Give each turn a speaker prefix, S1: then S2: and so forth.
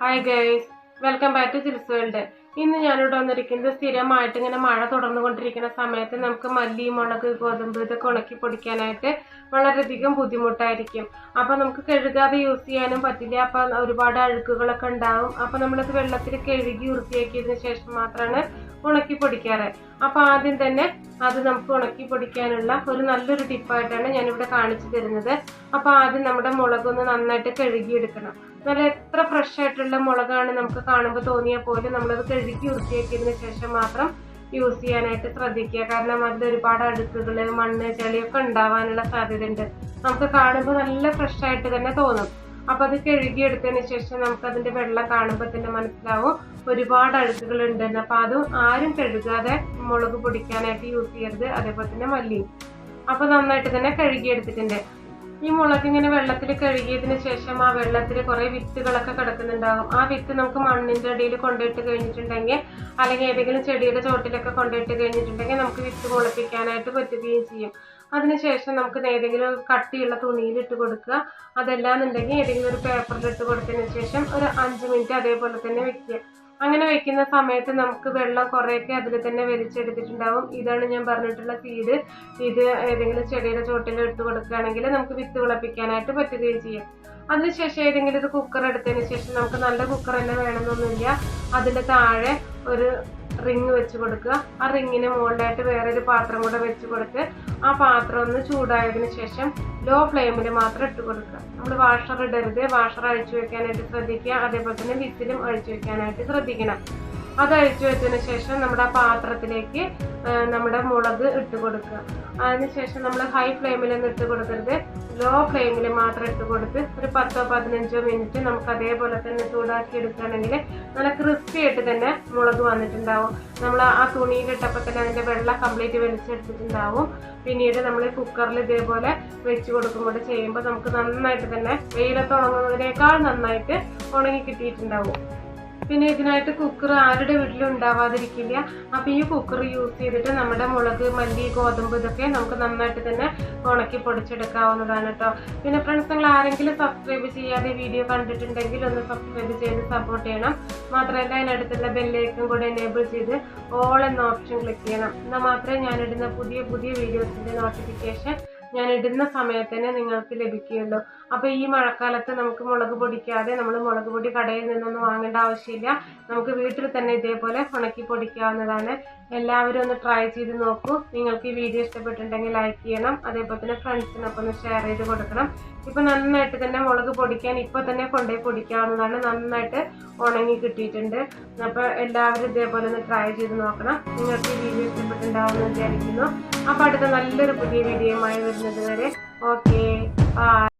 S1: Hi guys welcome back to chills world ഇന്ന് ഞാനിവിടെ വന്നിരിക്കുന്നത് സ്ഥിരമായിട്ട് ഇങ്ങനെ മഴ തുടർന്നുകൊണ്ടിരിക്കുന്ന സമയത്ത് നമുക്ക് മല്ലി മുളക് ഗോതമ്പ് ഇതൊക്കെ ഉണക്കി പൊടിക്കാനായിട്ട് വളരെയധികം ബുദ്ധിമുട്ടായിരിക്കും. അപ്പൊ നമുക്ക് കഴുകാതെ യൂസ് ചെയ്യാനും പറ്റില്ല. അപ്പൊ ഒരുപാട് അഴുക്കുകളൊക്കെ ഉണ്ടാവും. അപ്പൊ നമ്മളത് വെള്ളത്തിൽ കഴുകി വൃത്തിയാക്കിയതിന് ശേഷം മാത്രമാണ് ഉണക്കി പൊടിക്കാറ്. അപ്പൊ ആദ്യം തന്നെ അത് നമുക്ക് ഉണക്കി പൊടിക്കാനുള്ള ഒരു നല്ലൊരു ടിപ്പായിട്ടാണ് ഞാനിവിടെ കാണിച്ചു തരുന്നത്. അപ്പൊ ആദ്യം നമ്മുടെ മുളകൊന്ന് നന്നായിട്ട് കഴുകിയെടുക്കണം. നല്ല എത്ര ഫ്രഷ് ആയിട്ടുള്ള മുളകാണ് നമുക്ക് കാണുമ്പോൾ തോന്നിയാൽ പോലും നമ്മളത് കഴുകി വൃത്തിയാക്കിയതിന് ശേഷം മാത്രം യൂസ് ചെയ്യാനായിട്ട് ശ്രദ്ധിക്കുക. കാരണം അതിൽ ഒരുപാട് അടുക്കുകൾ മണ്ണ് ചെളിയൊക്കെ ഉണ്ടാവാനുള്ള സാധ്യത ഉണ്ട് നമുക്ക് കാണുമ്പോൾ നല്ല ഫ്രഷ് ആയിട്ട് തന്നെ തോന്നും. അപ്പൊ അത് കഴുകിയെടുത്തതിന് ശേഷം നമുക്ക് അതിന്റെ വെള്ളം കാണുമ്പോൾ തന്നെ മനസ്സിലാവും ഒരുപാട് അഴുക്കുകൾ ഉണ്ടെന്ന് അപ്പൊ അതും ആരും കഴുകാതെ മുളക് പൊടിക്കാനായിട്ട് യൂസ് ചെയ്യരുത്. അതേപോലെ തന്നെ മല്ലിയും. അപ്പൊ നന്നായിട്ട് തന്നെ കഴുകി എടുത്തിട്ടുണ്ട് ഈ മുളക് ഇങ്ങനെ വെള്ളത്തിൽ കഴുകിയതിന് ശേഷം ആ വെള്ളത്തിൽ കുറെ വിത്തുകളൊക്കെ കിടക്കുന്നുണ്ടാകും. ആ വിത്ത് നമുക്ക് മണ്ണിന്റെ അടിയിൽ കൊണ്ടിട്ട് കഴിഞ്ഞിട്ടുണ്ടെങ്കിൽ അല്ലെങ്കിൽ ഏതെങ്കിലും ചെടിയുടെ ചോട്ടിലൊക്കെ കൊണ്ടിട്ട് കഴിഞ്ഞിട്ടുണ്ടെങ്കിൽ നമുക്ക് വിത്ത് മുളപ്പിക്കാനായിട്ട് പറ്റുകയും ചെയ്യും. അതിനുശേഷം നമുക്ക് ഏതെങ്കിലും കട്ടിയുള്ള തുണിയിൽ ഇട്ട് കൊടുക്കുക. അതല്ലാന്നുണ്ടെങ്കിൽ ഏതെങ്കിലും ഒരു പേപ്പറിൽ ഇട്ട് കൊടുത്തതിന് ശേഷം ഒരു അഞ്ച് മിനിറ്റ് അതേപോലെ തന്നെ വെക്കുക. അങ്ങനെ വെക്കുന്ന സമയത്ത് നമുക്ക് വെള്ളം കുറേയൊക്കെ അതിൽ തന്നെ വലിച്ചെടുത്തിട്ടുണ്ടാവും. ഇതാണ് ഞാൻ പറഞ്ഞിട്ടുള്ള സീഡ് ഇത് ഏതെങ്കിലും ചെടിയുടെ ചോട്ടിൽ ഇട്ട് കൊടുക്കുകയാണെങ്കിൽ നമുക്ക് വിത്ത് വിളപ്പിക്കാനായിട്ട് പറ്റുകയും ചെയ്യും. അതിനുശേഷം ഏതെങ്കിലും ഒരു കുക്കർ എടുത്തതിന് ശേഷം നമുക്ക് നല്ല കുക്കർ തന്നെ വേണമെന്നൊന്നുമില്ല. അതിന്റെ താഴെ ഒരു റിങ് വെച്ച് കൊടുക്കുക. ആ റിങ്ങിന് മുകളിലായിട്ട് വേറൊരു പാത്രം കൂടെ വെച്ച് കൊടുത്ത് ആ പാത്രം ഒന്ന് ചൂടായതിന് ശേഷം ലോ ഫ്ലെയിമിൽ മാത്രം ഇട്ട് കൊടുക്കുക. നമ്മൾ വാഷർ ഇടരുത്. വാഷർ അഴിച്ചു വെക്കാനായിട്ട് ശ്രദ്ധിക്കുക. അതേപോലെ തന്നെ വിത്തിലും അഴിച്ചു വെക്കാനായിട്ട് ശ്രദ്ധിക്കണം. അത് അഴിച്ചു വെച്ചതിന് ശേഷം നമ്മുടെ പാത്രത്തിലേക്ക് നമ്മുടെ മുളക് ഇട്ട് കൊടുക്കുക. അതിനുശേഷം നമ്മൾ ഹൈ ഫ്ലെയിമിലൊന്നും ഇട്ട് കൊടുക്കരുത്. ലോ ഫ്ലെയിമിൽ മാത്രം ഇട്ട് കൊടുത്ത് ഒരു പത്തോ പതിനഞ്ചോ മിനിറ്റ് നമുക്ക് അതേപോലെ തന്നെ ചൂടാക്കി എടുക്കുകയാണെങ്കിൽ നല്ല ക്രിസ്പി ആയിട്ട് തന്നെ മുളക് വന്നിട്ടുണ്ടാവും. നമ്മൾ ആ തുണിയിൽ ഇട്ടപ്പോൾ തന്നെ അതിന്റെ വെള്ളം കംപ്ലീറ്റ് വലിച്ചെടുത്തിട്ടുണ്ടാവും. പിന്നീട് നമ്മൾ കുക്കറിൽ ഇതേപോലെ വെച്ച് കൊടുക്കുമ്പോൾ ചെയ്യുമ്പോൾ നമുക്ക് നന്നായിട്ട് തന്നെ വെയിലത്ത് ഉണങ്ങുന്നതിനേക്കാൾ നന്നായിട്ട് ഉണങ്ങി കിട്ടിയിട്ടുണ്ടാവും. പിന്നെ ഇതിനായിട്ട് കുക്കർ ആരുടെ വീട്ടിലും ഉണ്ടാവാതിരിക്കില്ല. അപ്പം ഈ കുക്കർ യൂസ് ചെയ്തിട്ട് നമ്മുടെ മുളക് മല്ലി ഗോതമ്പ് ഇതൊക്കെ നമുക്ക് നന്നായിട്ട് തന്നെ ഉണക്കി പൊടിച്ചെടുക്കാവുന്നതാണ് കേട്ടോ പിന്നെ ഫ്രണ്ട്സ് നിങ്ങൾ ആരെങ്കിലും സബ്സ്ക്രൈബ് ചെയ്യാതെ വീഡിയോ കണ്ടിട്ടുണ്ടെങ്കിൽ ഒന്ന് സബ്സ്ക്രൈബ് ചെയ്ത് സപ്പോർട്ട് ചെയ്യണം. മാത്രമല്ല അതിനടുത്തുള്ള ബെല്ലേക്കും കൂടെ എനേബിൾ ചെയ്ത് ഓൾ എന്ന ഓപ്ഷൻ ക്ലിക്ക് ചെയ്യണം. എന്നാൽ മാത്രമേ ഞാനിടുന്ന പുതിയ പുതിയ വീഡിയോസിന്റെ നോട്ടിഫിക്കേഷൻ ഞാൻ ഇടുന്ന സമയത്ത് തന്നെ നിങ്ങൾക്ക് ലഭിക്കുകയുള്ളൂ അപ്പൊ ഈ മഴക്കാലത്ത് നമുക്ക് മുളക് പൊടിക്കാതെ നമ്മൾ മുളക് പൊടി കടയിൽ നിന്നൊന്നും വാങ്ങേണ്ട ആവശ്യമില്ല. നമുക്ക് വീട്ടിൽ തന്നെ ഇതേപോലെ ഉണക്കി പൊടിക്കാവുന്നതാണ്. എല്ലാവരും ഒന്ന് ട്രൈ ചെയ്ത് നോക്കൂ. നിങ്ങൾക്ക് ഈ വീഡിയോ ഇഷ്ടപ്പെട്ടിട്ടുണ്ടെങ്കിൽ ലൈക്ക് ചെയ്യണം. അതേപോലെ തന്നെ ഫ്രണ്ട്സിനൊപ്പം ഒന്ന് ഷെയർ ചെയ്ത് കൊടുക്കണം. ഇപ്പൊ നന്നായിട്ട് തന്നെ മുളക് പൊടിക്കാൻ ഇപ്പൊ തന്നെ കൊണ്ടുപോയി പൊടിക്കാവുന്നതാണ്. നന്നായിട്ട് ഉണങ്ങി കിട്ടിയിട്ടുണ്ട്. അപ്പൊ എല്ലാവരും ഇതേപോലെ ഒന്ന് ട്രൈ ചെയ്ത് നോക്കണം. നിങ്ങൾക്ക് ഈ വീഡിയോ ഇഷ്ടപ്പെട്ടിട്ടുണ്ടാവുമെന്ന് വിചാരിക്കുന്നു. അപ്പൊ അടുത്ത നല്ലൊരു പുതിയ വീഡിയോയുമായി വരുന്നത് വരെ. Okay bye